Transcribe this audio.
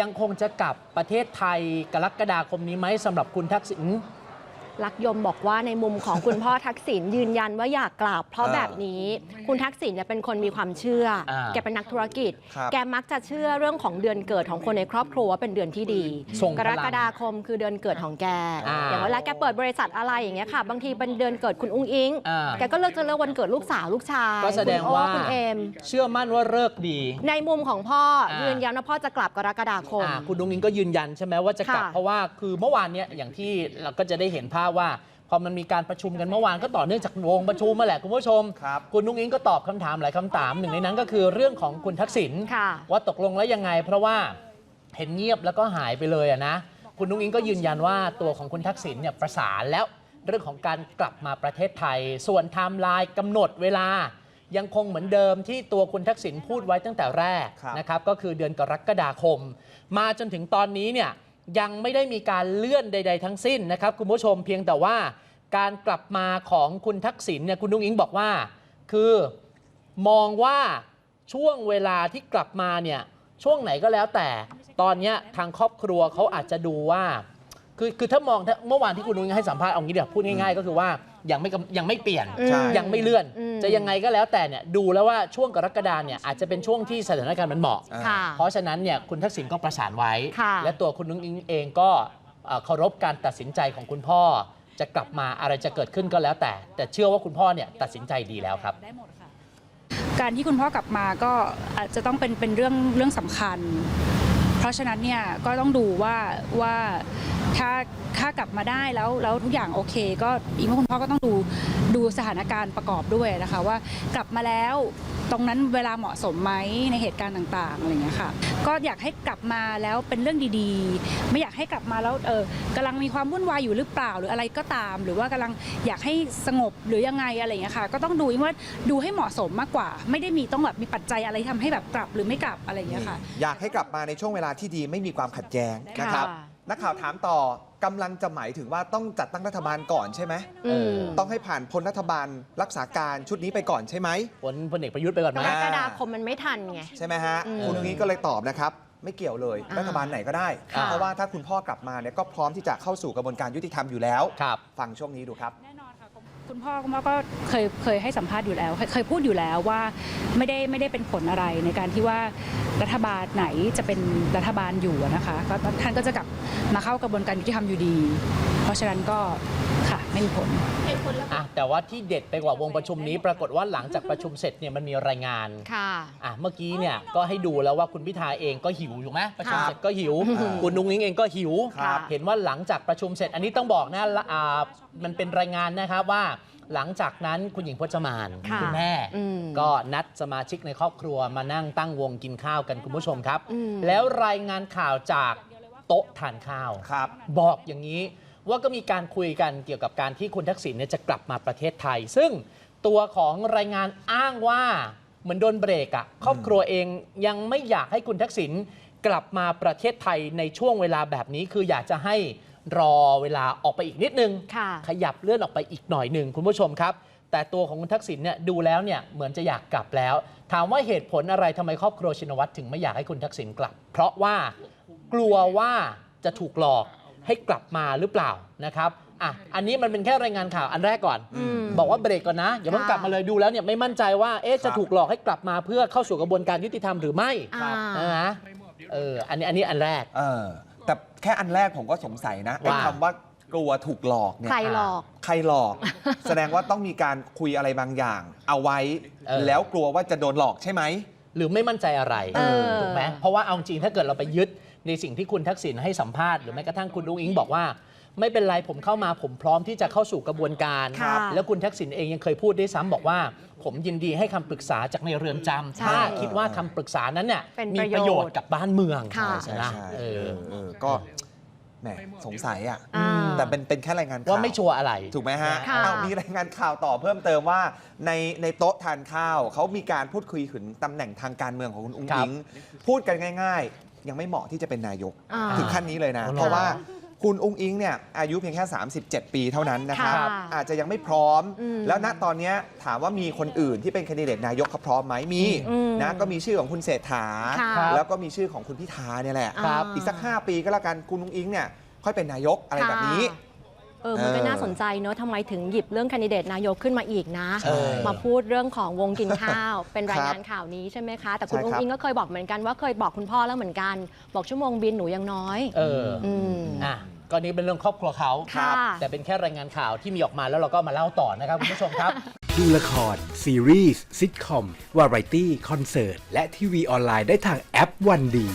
ยังคงจะกลับประเทศไทยกรกฎาคมนี้ไหมสำหรับคุณทักษิณ ลักยมบอกว่าในมุมของคุณพ่อทักษิณยืนยันว่าอยากกลับ เพราะอ่าแบบนี้คุณทักษิณเนี่ยเป็นคนมีความเชื่ออาแกเป็นนักธุรกิจครับแกมักจะเชื่อเรื่องของเดือนเกิดของคนในครอบครัวว่าเป็นเดือนที่ดีส่งกพรลังกฎาคมคือเดือนเกิดของแกอ่าอย่างเวลาแกเปิดบริษัทอะไรอย่างเงี้ยค่ะ บางทีเป็นเดือนเกิดคุณอุ้งอิงอ่าแกก็เลือกจะเลือกวันเกิดลูกสาวลูกชายก็แสดงคุณโอ้ว่าคุณเอมเชื่อมั่นว่าเลิกษ์ดี ในมุมของพ่ออ่ายืยืนยันว่าพ่อจะกลับกรกฎาคมอ่าคุณดุงอิงก็ยืนยันใช่ไหมว่าจะกลับค่ะเพราะว่าคือเมื่อวานเนี้ยอย่างที่เราก็จะได้เห็นภาพว่า พอมันมีการประชุมกันเมื่อวานก็ต่อเนื่องจากวงประชุมมาแหละคุณผู้ชมครับคุณนุ้งอิงก็ตอบคำถามหลายคำถามหนึ่งในนั้นก็คือเรื่องของคุณทักษิณค่ะ ว่าตกลงแล้วยังไง เพราะว่าเห็นเงียบแล้วก็หายไปเลยอะนะคุณนุ้งอิงก็ยืนยันว่าตัวของคุณทักษิณเนี่ยประสานแล้ว เรื่องของการกลับมาประเทศไทย ส่วนไทม์ไลน์กำหนดเวลา ยังคงเหมือนเดิมที่ตัวคุณทักษิณพูดไว้ตั้งแต่แรกครับ นะครับก็คือเดือนกรกฎาคม มาจนถึงตอนนี้เนี่ย ยังไม่ได้มีการเลื่อนใด ๆ ทั้งสิ้นนะครับคุณผู้ชมเพียงแต่ว่า การกลับมาของคุณทักษิณเนี่ยคุณนุ้งอิงบอกว่า คือมองว่าช่วงเวลาที่กลับมาเนี่ยช่วงไหนก็แล้วแต่ตอนนี้ทางครอบครัวเขาอาจจะดูว่า คือคือถ้ามองเมื่อวานที่คุณนุ้งอิงให้สัมภาษณ์เอางี้เดี๋ยวพูดง่ายๆ ก็คือว่า ยังไม่กำยังไม่เปลี่ยน ใช่ ยังไม่เลื่อน อืม จะยังไงก็แล้วแต่เนี่ยดูแล้วว่าช่วงกรกฎาเนี่ยอาจจะเป็นช่วงที่สถานการณ์มันเหมาะ อ่า ค่ะ เพราะฉะนั้นเนี่ยคุณทักษิณก็ประสานไว้ ค่ะและตัวคุณนุ้งอิงเองก็เอ่อเคารพการตัดสินใจของคุณพ่อ จะกลับมาอะไรจะเกิดขึ้นก็แล้วแต่ แต่เชื่อว่าคุณพ่อเนี่ยตัดสินใจดีแล้วครับได้หมดค่ะการที่คุณพ่อกลับมาก็อาจจะต้องเป็นเป็นเรื่องเรื่องสำคัญ เพราะฉะนั้นเนี่ยก็ต้องดูว่าว่าถ้าถ้ากลับมาได้แล้วแล้วทุกอย่างโอเค ก็อีกว่าคุณพ่อก็ต้องดูดูสถานการณ์ประกอบด้วยนะคะว่ากลับมาแล้วตรงนั้นเวลาเหมาะสมไหมในเหตุการณ์ต่างๆอะไรเงี้ยค่ะก็อยากให้กลับมาแล้วเป็นเรื่องดีๆ ไม่อยากให้กลับมาแล้วเออกำลังมีความวุ่นวายอยู่หรือเปล่าหรืออะไรก็ตาม หรือว่ากำลังอยากให้สงบหรือยังไงอะไรเงี้ยค่ะ ก็ต้องดูว่าดูให้เหมาะสมมากกว่า ไม่ได้มีต้องแบบมีปัจจัยอะไรที่ทำให้แบบกลับหรือไม่กลับอะไรเงี้ยค่ะ อยากให้กลับมาในช่วงเวลาที่ดีไม่มีความขัดแย้งนะครับ ค่ะ นักข่าวถามต่อกำลังจะหมายถึงว่าต้องจัดตั้งรัฐบาลก่อนใช่ไหม อืม ต้องให้ผ่านพ้นรัฐบาลรักษาการชุดนี้ไปก่อนใช่ไหม ผลพลเอกประยุทธ์ไปก่อนไหกมรกฎาคมมันไม่ทันไง ใช่ไหมฮะ อืมคุณนุ้งอิงก็เลยตอบนะครับ ไม่เกี่ยวเลย อ่ารัฐบาลไหนก็ได้ ค่ะ เพราะว่าถ้าคุณพ่อกลับมาเนี่ยก็พร้อมที่จะเข้าสู่กระบวนการยุติธรรมอยู่แล้ว ครับ ฟังช่วงนี้ดูครับ แน่นอนค่ะ คุณพ่อคุณพ่อก็เคยเคยให้สัมภาษณ์อยู่แล้ว เคยพูดอยู่แล้วว่าไม่ได้ไม่ได้เป็นผลอะไรในการที่ว่ารัฐบาลไหนจะเป็นรัฐบาลอยู่นะคะก็ท่านก็จะกลับมาเข้ากระบวนการยุติธรรมอยู่ดี เพราะฉะนั้นก็ค่ะ ไม่มีผล อะแต่ว่าที่เด็ดไปกว่าวงประชุมนี้ ปรากฏว่าหลังจากประชุมเสร็จเนี่ยมันมีรายงานค่ะ อะเมื่อกี้เนี่ยก็ให้ดูแล้วว่าคุณพิธาเองก็หิวอยู่ไหมประชุมครับเสร็จก็หิวอ่าคุณนุ้งอิงเองก็หิว ครับ เห็นว่าหลังจากประชุมเสร็จ อันนี้ต้องบอกนะละอ่ามันเป็นรายงานนะครับว่า หลังจากนั้นคุณหญิงพจมานค่ะคุณแม่ อืมก็นัดสมาชิกในครอบครัวมานั่งตั้งวงกินข้าวกันคุณผู้ชมครับ อืม แล้วรายงานข่าวจากโต๊ะทานข้าว ครับ บอกอย่างนี้ ว่าก็มีการคุยกันเกี่ยวกับการที่คุณทักษิณเนี่ยจะกลับมาประเทศไทย ซึ่งตัวของรายงานอ้างว่าเหมือนโดนเบรกอะครอบครัวเองยังไม่อยากให้คุณทักษิณกลับมาประเทศไทยในช่วงเวลาแบบนี้ คืออยากจะให้รอเวลาออกไปอีกนิดนึงค่ะขยับเลื่อนออกไปอีกหน่อยหนึ่งคุณผู้ชมครับ แต่ตัวของคุณทักษิณเนี่ยดูแล้วเนี่ยเหมือนจะอยากกลับแล้ว ถามว่าเหตุผลอะไรทำไมครอบครัวชินวัตรถึงไม่อยากให้คุณทักษิณกลับ เพราะว่ากลัวว่าจะถูกหลอก ให้กลับมาหรือเปล่านะครับอะอันนี้มันเป็นแค่รายงานข่าวอันแรกก่อน อืม บอกว่าเบรกก่อนนะอย่าเพิ่งค่ะกลับมาเลยดูแล้วเนี่ยไม่มั่นใจว่าเอ๊ะจะครับถูกหลอกให้กลับมาเพื่อเข้าสู่กระบวนการยุติธรรมหรือไม่อ่านะเอออันนี้อันนี้อันแรก เออแต่แค่อันแรกผมก็สงสัยนะไอ้ว่า คำว่ากลัวถูกหลอกเนี่ย ใครหลอก ใครหลอก แสดงว่าต้องมีการคุยอะไรบางอย่าง เอาไว้ เออ แล้วกลัวว่าจะโดนหลอกใช่ไหม หรือไม่มั่นใจอะไรเออ ถูกไหมเพราะว่าเอาจริงถ้าเกิดเราไปยึด ในสิ่งที่คุณทักษิณให้สัมภาษณ์หรือแม้กระทั่งคุณลุงอิงบอกว่า ไม่เป็นไรผมเข้ามาผมพร้อมที่จะเข้าสู่กระบวนการ ครับแล้วคุณทักษิณเองยังเคยพูดด้วยซ้ำบอกว่า ผมยินดีให้คำปรึกษาจากในเรือนจำใช่ถ้าคิดว่าคำปรึกษานั้นเนี่ยเป็นมีประประโยโยชชน์น์กับบ้านเมืองค่ะ ใช่นะใช่เอเอออเออก็แหมสงสัยอะ อ่า แต่เป็นเป็นแค่รายงานข่าว ว่าไม่ชัวร์อะไร ถูกไหมฮะค่ะอ้าวมีรายงานข่าวต่อเพิ่มเติมว่า ในในโต๊ะทานข้าว เขามีการพูดคุยถึงตำแหน่งทางการเมืองของคุณอุ้งครับอิง พูดกันง่าย ๆ ยังไม่เหมาะที่จะเป็นนายก อ่าถึงขั้นนี้เลยนะอ๋อเหรอเพราะว่าคุณอุ้งอิงเนี่ยอายุเพียงแค่ 37 ปีเท่านั้นนะครับ ค่ะอาจจะยังไม่พร้อม อืมแล้วณตอนเนี้ยถามว่ามีคนอื่นที่เป็นแคนดิเดตนายกเขาพร้อมไหมมีอืมนะก็มีชื่อของคุณเศรษฐา ค่ะแล้วก็มีชื่อของคุณพิธาเนี่ยแหละ ครับ อีกสัก 5 ปีก็แล้วกันคุณอุ้งอิงเนี่ยค่อยเป็นนายกอะไรแบบนี้ ค่ะ เออมันก็เออน่าสนใจเนอะทำไมถึงหยิบเรื่องแคนดิเดตนายกขึ้นมาอีกนะใช่มาพูดเรื่องของวงกินข้าว เป็นรายครับงานข่าวนี้ใช่ไหมคะ แต่คุณใช่อุ้งครับ อิงก็เคยบอกเหมือนกันว่าเคยบอกคุณพ่อแล้วเหมือนกัน บอกชั่วโมงบินหนูยังน้อย เอออืม อะก็นี้เป็นเรื่องครอบครัวเขาค่ะ แต่เป็นแค่รายงานข่าวที่มีออกมาแล้วเราก็มาเล่าต่อนะครับคุณผู้ชมครับ ดูละคร ซีรีส์ซิทคอม วาไรตี้ คอนเสิร์ต และทีวีออนไลน์ได้ทางแอปวันดี